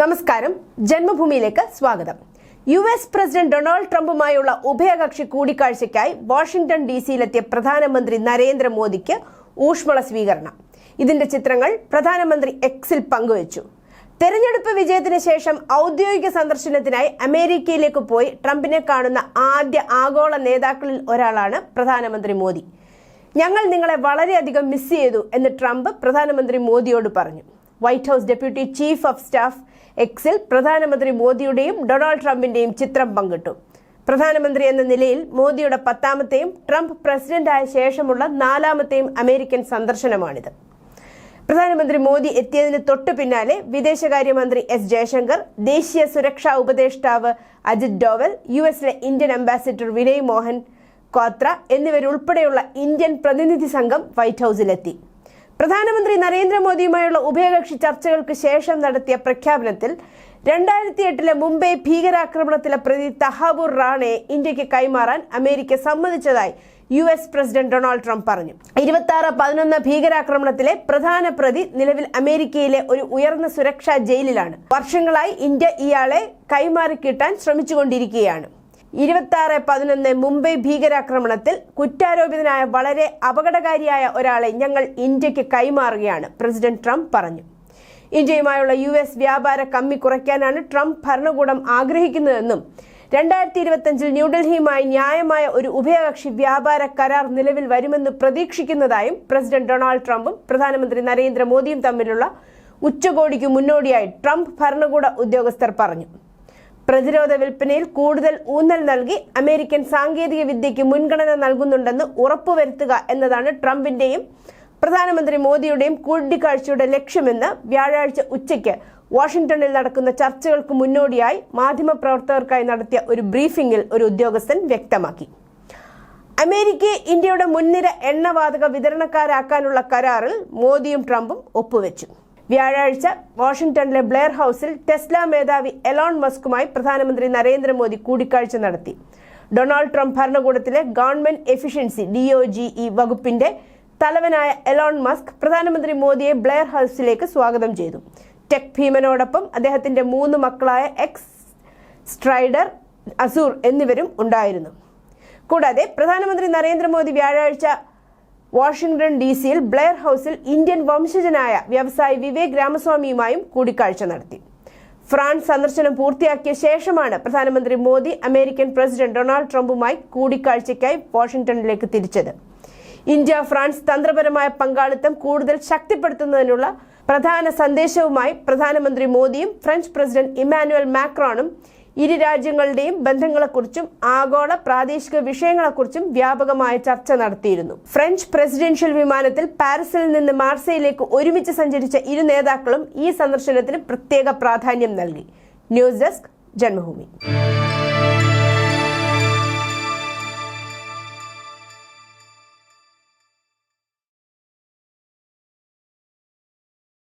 നമസ്കാരം. ജന്മഭൂമിയിലേക്ക് സ്വാഗതം. യു എസ് പ്രസിഡന്റ് ഡൊണാൾഡ് ട്രംപുമായുള്ള ഉഭയകക്ഷി കൂടിക്കാഴ്ചയ്ക്കായി വാഷിംഗ്ടൺ ഡി സിയിലെത്തിയ പ്രധാനമന്ത്രി നരേന്ദ്രമോദിക്ക് ഊഷ്മള സ്വീകരണം. ഇതിന്റെ ചിത്രങ്ങൾ പ്രധാനമന്ത്രി എക്സിൽ പങ്കുവച്ചു. തെരഞ്ഞെടുപ്പ് വിജയത്തിന് ശേഷം ഔദ്യോഗിക സന്ദർശനത്തിനായി അമേരിക്കയിലേക്ക് പോയി ട്രംപിനെ കാണുന്ന ആദ്യ ആഗോള നേതാക്കളിൽ ഒരാളാണ് പ്രധാനമന്ത്രി മോദി. ഞങ്ങൾ നിങ്ങളെ വളരെയധികം മിസ് ചെയ്തു എന്ന് ട്രംപ് പ്രധാനമന്ത്രി മോദിയോട് പറഞ്ഞു. White House deputy chief of staff എക്സിൽ പ്രധാനമന്ത്രി മോദിയുടെയും ഡൊണാൾഡ് ട്രംപിന്റെയും ചിത്രം പങ്കിട്ടു. പ്രധാനമന്ത്രി എന്ന നിലയിൽ മോദിയുടെ പത്താമത്തെയും ട്രംപ് പ്രസിഡന്റായ ശേഷമുള്ള നാലാമത്തെയും അമേരിക്കൻ സന്ദർശനമാണിത്. പ്രധാനമന്ത്രി മോദി എത്തിയതിന് തൊട്ടു പിന്നാലെ വിദേശകാര്യമന്ത്രി എസ് ജയശങ്കർ ദേശീയ സുരക്ഷാ ഉപദേഷ്ടാവ് അജിത് ഡോവൽ യു എസിലെ ഇന്ത്യൻ അംബാസിഡർ വിനയ് മോഹൻ ക്വാത്ര എന്നിവരുൾപ്പെടെയുള്ള ഇന്ത്യൻ പ്രതിനിധി സംഘം വൈറ്റ് ഹൌസിലെത്തി. പ്രധാനമന്ത്രി നരേന്ദ്രമോദിയുമായുള്ള ഉഭയകക്ഷി ചർച്ചകൾക്ക് ശേഷം നടത്തിയ പ്രഖ്യാപനത്തിൽ രണ്ടായിരത്തി എട്ടിലെ മുംബൈ ഭീകരാക്രമണത്തിലെ പ്രതി തഹാബുർ റാണെ ഇന്ത്യയ്ക്ക് കൈമാറാൻ America സമ്മതിച്ചതായി U S president Donald Trump പറഞ്ഞു. ഇരുപത്തി ആറ് പതിനൊന്ന് ഭീകരാക്രമണത്തിലെ പ്രധാന പ്രതി നിലവിൽ അമേരിക്കയിലെ ഒരു ഉയർന്ന സുരക്ഷാ ജയിലിലാണ്. വർഷങ്ങളായി ഇന്ത്യ ഇയാളെ കൈമാറിക്കിട്ടാൻ ശ്രമിച്ചുകൊണ്ടിരിക്കുകയാണ്. ഇരുപത്തി ആറ് പതിനൊന്ന് മുംബൈ ഭീകരാക്രമണത്തിൽ കുറ്റാരോപിതനായ വളരെ അപകടകാരിയായ ഒരാളെ ഞങ്ങൾ ഇന്ത്യയ്ക്ക് കൈമാറുകയാണ് പ്രസിഡന്റ് ട്രംപ് പറഞ്ഞു. ഇന്ത്യയുമായുള്ള യു എസ് വ്യാപാര കമ്മി കുറയ്ക്കാനാണ് ട്രംപ് ഭരണകൂടം ആഗ്രഹിക്കുന്നതെന്നും രണ്ടായിരത്തി ഇരുപത്തിയഞ്ചിൽ ന്യൂഡൽഹിയുമായി ന്യായമായ ഒരു ഉഭയകക്ഷി വ്യാപാര കരാർ നിലവിൽ വരുമെന്ന് പ്രതീക്ഷിക്കുന്നതായും പ്രസിഡന്റ് ഡൊണാൾഡ് ട്രംപും പ്രധാനമന്ത്രി നരേന്ദ്രമോദിയും തമ്മിലുള്ള ഉച്ചകോടിക്ക് മുന്നോടിയായി ട്രംപ് ഭരണകൂട ഉദ്യോഗസ്ഥർ പറഞ്ഞു. പ്രതിരോധ വിൽപ്പനയിൽ കൂടുതൽ ഊന്നൽ നൽകി അമേരിക്കൻ സാങ്കേതിക വിദ്യയ്ക്ക് മുൻഗണന നൽകുന്നുണ്ടെന്ന് ഉറപ്പുവരുത്തുക എന്നതാണ് ട്രംപിന്റെയും പ്രധാനമന്ത്രി മോദിയുടെയും കൂടിക്കാഴ്ചയുടെ ലക്ഷ്യമെന്ന് വ്യാഴാഴ്ച ഉച്ചയ്ക്ക് വാഷിംഗ്ടണിൽ നടക്കുന്ന ചർച്ചകൾക്ക് മുന്നോടിയായി മാധ്യമപ്രവർത്തകർക്കായി നടത്തിയ ഒരു ബ്രീഫിംഗിൽ ഒരു ഉദ്യോഗസ്ഥൻ വ്യക്തമാക്കി. അമേരിക്കയെ ഇന്ത്യയുടെ മുൻനിര എണ്ണവാതക വിതരണക്കാരാക്കാനുള്ള കരാറിൽ മോദിയും ട്രംപും ഒപ്പുവെച്ചു. വ്യാഴാഴ്ച വാഷിംഗ്ടണിലെ ബ്ലെയർ ഹൌസിൽ ടെസ്ല മേധാവി എലോൺ മസ്കുമായി പ്രധാനമന്ത്രി നരേന്ദ്രമോദി കൂടിക്കാഴ്ച നടത്തി. Donald Trump ഭരണകൂടത്തിലെ government efficiency D O G E വകുപ്പിന്റെ തലവനായ എലോൺ മസ്ക് പ്രധാനമന്ത്രി മോദിയെ ബ്ലെയർ ഹൌസിലേക്ക് സ്വാഗതം ചെയ്തു. ടെക് ഭീമനോടൊപ്പം അദ്ദേഹത്തിന്റെ മൂന്ന് മക്കളായ എക്സ് സ്ട്രൈഡർ അസൂർ എന്നിവരും ഉണ്ടായിരുന്നു. കൂടാതെ പ്രധാനമന്ത്രി നരേന്ദ്രമോദി വ്യാഴാഴ്ച വാഷിംഗ്ടൺ ഡി സിയിൽ ബ്ലെയർ ഹൌസിൽ ഇന്ത്യൻ വംശജനായ വ്യവസായി വിവേക് രാമസ്വാമിയുമായും കൂടിക്കാഴ്ച നടത്തി. ഫ്രാൻസ് സന്ദർശനം പൂർത്തിയാക്കിയ ശേഷമാണ് പ്രധാനമന്ത്രി മോദി അമേരിക്കൻ പ്രസിഡന്റ് ഡൊണാൾഡ് ട്രംപുമായി കൂടിക്കാഴ്ചയ്ക്കായി വാഷിംഗ്ടണിലേക്ക് തിരിച്ചത്. ഇന്ത്യ ഫ്രാൻസ് തന്ത്രപരമായ പങ്കാളിത്തം കൂടുതൽ ശക്തിപ്പെടുത്തുന്നതിനുള്ള പ്രധാന സന്ദേശവുമായി പ്രധാനമന്ത്രി മോദിയും ഫ്രഞ്ച് പ്രസിഡന്റ് ഇമ്മാനുവൽ മാക്രോണും ഇരു രാജ്യങ്ങളുടെയും ബന്ധങ്ങളെക്കുറിച്ചും ആഗോള പ്രാദേശിക വിഷയങ്ങളെക്കുറിച്ചും വ്യാപകമായ ചർച്ച നടത്തിയിരുന്നു. ഫ്രഞ്ച് പ്രസിഡൻഷ്യൽ വിമാനത്തിൽ പാരീസിൽ നിന്ന് മാർസയിലേക്ക് ഒരുമിച്ച് സഞ്ചരിച്ച ഇരു നേതാക്കളും ഈ സന്ദർശനത്തിന് പ്രത്യേക പ്രാധാന്യം നൽകി. News desk Janmabhumi.